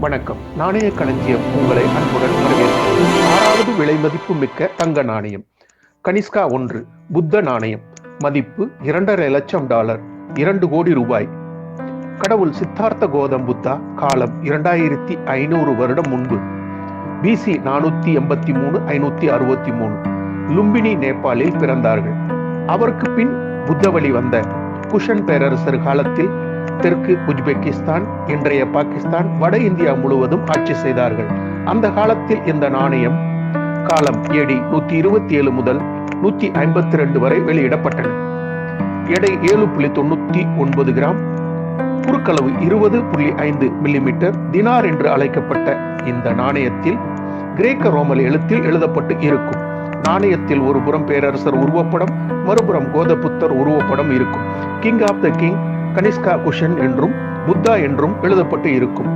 வணக்கம். நாணய களஞ்சியம். உங்களை அன்புடன் வரவேற்கிறேன். ஆறாவது விலை மதிப்பு மிக்க தங்க நாணயம். கனிஷ்கா ஒன்று புத்த நாணயம். மதிப்பு இரண்டரை லட்சம் டாலர் இரண்டு கோடி ரூபாய். கடவுள் சித்தார்த்த கோதம் புத்தா காலம் இரண்டாயிரத்தி ஐநூறு வருடம் முன்பு. பிசி நானூத்தி எண்பத்தி மூணு ஐநூத்தி அறுபத்தி மூணு. லும்பினி நேபாளில் பிறந்தார்கள். அவருக்கு பின் புத்த வழி வந்த குஷன் பேரரசர் காலத்தில் தெற்கு உஸ்பெகிஸ்தான் இன்றைய பாகிஸ்தான் வட இந்தியா முழுவதும் ஆட்சி செய்தார்கள். அந்த காலத்தில் இந்த நாணயம் காலம் ஏடி நூத்தி இருபத்தி ஏழு முதல் நூத்தி ஐம்பத்தி ரெண்டு வரை வெளியிடப்பட்டன. எடை ஏழு புள்ளி தொண்ணூத்தி ஒன்பது கிராம் குறுக்களவு இருபது புள்ளி ஐந்து மில்லிமீட்டர் தினார் என்று அழைக்கப்பட்ட இந்த நாணயத்தில் கிரேக்க ரோமல் எழுத்தில் எழுதப்பட்டு இருக்கும். நாணயத்தில் ஒரு புறம் பேரரசர் உருவப்படம் மறுபுறம் கோதபுத்தர் உருவப்படம் இருக்கும். King of the king Kanishka Kushan என்றும் புத்தா என்றும் எழுதப்பட்டு இருக்கும்.